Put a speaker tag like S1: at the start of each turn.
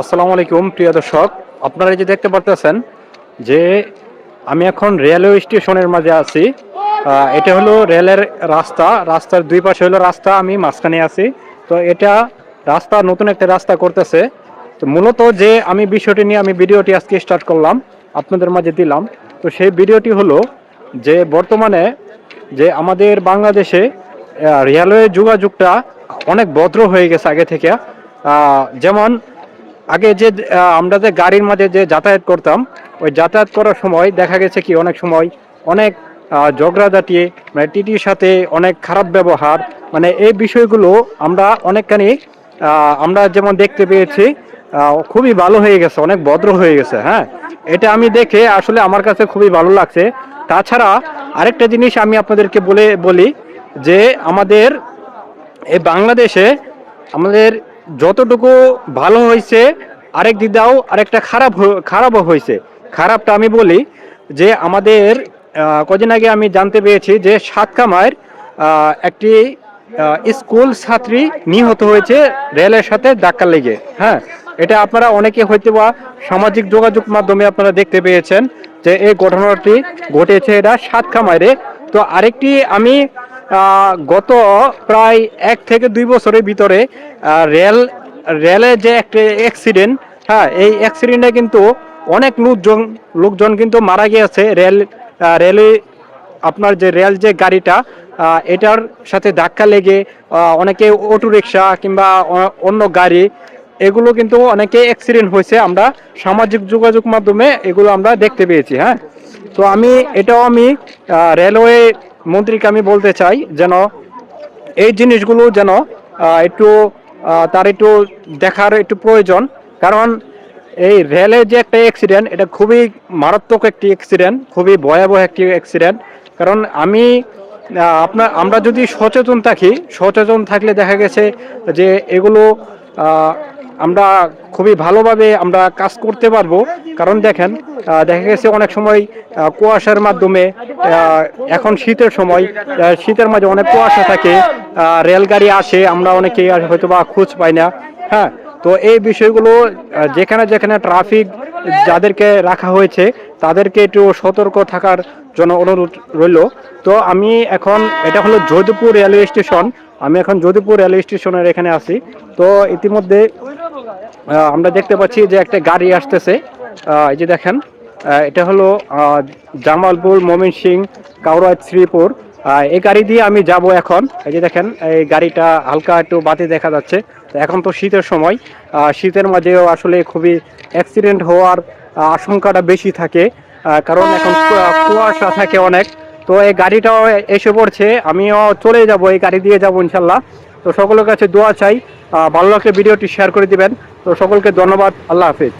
S1: আসসালামু আলাইকুম, প্রিয় দর্শক। আপনারা যে দেখতে পারতেছেন যে আমি এখন রেলওয়ে স্টেশনের মাঝে আছি। এটা হলো রেলের রাস্তা। রাস্তার দুই পাশে হলো রাস্তা, আমি মাঝখানে আছি। তো এটা রাস্তা, নতুন একটা রাস্তা করতেছে। তো মূলত যে আমি বিষয়টি নিয়ে আমি ভিডিওটি আজকে স্টার্ট করলাম, আপনাদের মাঝে দিলাম। তো সেই ভিডিওটি হলো যে বর্তমানে যে আমাদের বাংলাদেশে রেলওয়ে যোগাযোগটা অনেক ভদ্র হয়ে গেছে আগে থেকে। যেমন আগে যে আমরা যে গাড়ির মাঝে যে যাতায়াত করতাম, ওই যাতায়াত করার সময় দেখা গেছে কি অনেক সময় অনেক ঝগড়া ঝগড়াঝাটি মানে টিটির সাথে অনেক খারাপ ব্যবহার মানে এই বিষয়গুলো আমরা অনেকখানি আমরা যেমন দেখতে পেয়েছি খুবই ভালো হয়ে গেছে, অনেক ভদ্র হয়ে গেছে হ্যাঁ? এটা আমি দেখে আসলে আমার কাছে খুবই ভালো লাগছে। তাছাড়া আরেকটা জিনিস আমি আপনাদেরকে বলে বলি যে আমাদের, এই বাংলাদেশে আমাদের যতটুকু ভালো হয়েছে আরেক দিদাও আরেকটা খারাপ খারাপও হয়েছে। খারাপটা আমি বলি যে আমাদের কদিন আগে আমি জানতে পেরেছি যে সাতকামায় আহ, একটি স্কুল ছাত্রী নিহত হয়েছে রেলের সাথে ধাক্কা লেগে। হ্যাঁ এটা আপনারা অনেকে হয়তো বা সামাজিক যোগাযোগ মাধ্যমে আপনারা দেখতে পেয়েছেন যে এই ঘটনাটি ঘটেছে এটা সাতকামারে। তো আরেকটি আমি গত প্রায় এক থেকে দুই বছরের ভিতরে রেল, রেলে যে একটা অ্যাক্সিডেন্ট হ্যাঁ এই অ্যাক্সিডেন্টে কিন্তু অনেক লোকজন লোকজন কিন্তু মারা গিয়েছে। রেল রেলে, আপনার যে রেল যে গাড়িটা এটার সাথে ধাক্কা লেগে অনেকে অটো রিক্সা কিংবা অন্য গাড়ি, এগুলো কিন্তু অনেকে অ্যাক্সিডেন্ট হয়েছে। আমরা সামাজিক যোগাযোগ মাধ্যমে এগুলো আমরা দেখতে পেয়েছি হ্যাঁ। তো আমি, এটাও আমি রেলওয়ে মন্ত্রীকে আমি বলতে চাই যেন এই জিনিসগুলো যেন একটু তার একটু দেখার একটু প্রয়োজন। কারণ এই রেলের যে একটা অ্যাক্সিডেন্ট এটা খুবই মারাত্মক একটি অ্যাক্সিডেন্ট খুবই ভয়াবহ একটি অ্যাক্সিডেন্ট কারণ আমি আপনার আমরা যদি সচেতন থাকি, সচেতন থাকলে দেখা গেছে যে এগুলো আমরা খুবই ভালোভাবে আমরা কাজ করতে পারব। কারণ দেখেন দেখা গেছে অনেক সময় কুয়াশার মাধ্যমে এখন শীতের সময় শীতের মাঝে অনেক কুয়াশা থাকে রেলগাড়ি আসে, আমরা অনেকে হয়তো বা খোঁজ পাই না হ্যাঁ? তো এই বিষয়গুলো যেখানে যেখানে ট্রাফিক যাদেরকে রাখা হয়েছে, তাদেরকে একটু সতর্ক থাকার জন্য অনুরোধ রইল। তো আমি এখন, এটা হলো যোধপুর রেলওয়ে স্টেশন, আমি এখন যোধপুর রেলওয়ে স্টেশনের এখানে আছি। তো ইতিমধ্যে আমরা দেখতে পাচ্ছি যে একটা গাড়ি আসতেছে। এই যে দেখেন এটা হলো জামালপুর মমিন সিং কাউরাজ শ্রীপুর। এই গাড়ি দিয়ে আমি যাব এখন। এই যে দেখেন, এই গাড়িটা হালকা একটু বাতি দেখা যাচ্ছে। এখন তো শীতের সময়। শীতের মাঝেও আসলে খুবই অ্যাক্সিডেন্ট হওয়ার আশঙ্কাটা বেশি থাকে। কারণ এখন কুয়াশা থাকে অনেক। তো এই গাড়িটাও এসে পড়ছে। আমিও চলে যাব, এই গাড়ি দিয়ে যাব ইনশাল্লাহ। তো সকলের কাছে দোয়া চাই। ভালো লাগলে ভিডিওটি শেয়ার করে দিবেন। তো সকলকে ধন্যবাদ আল্লাহ হাফিজ।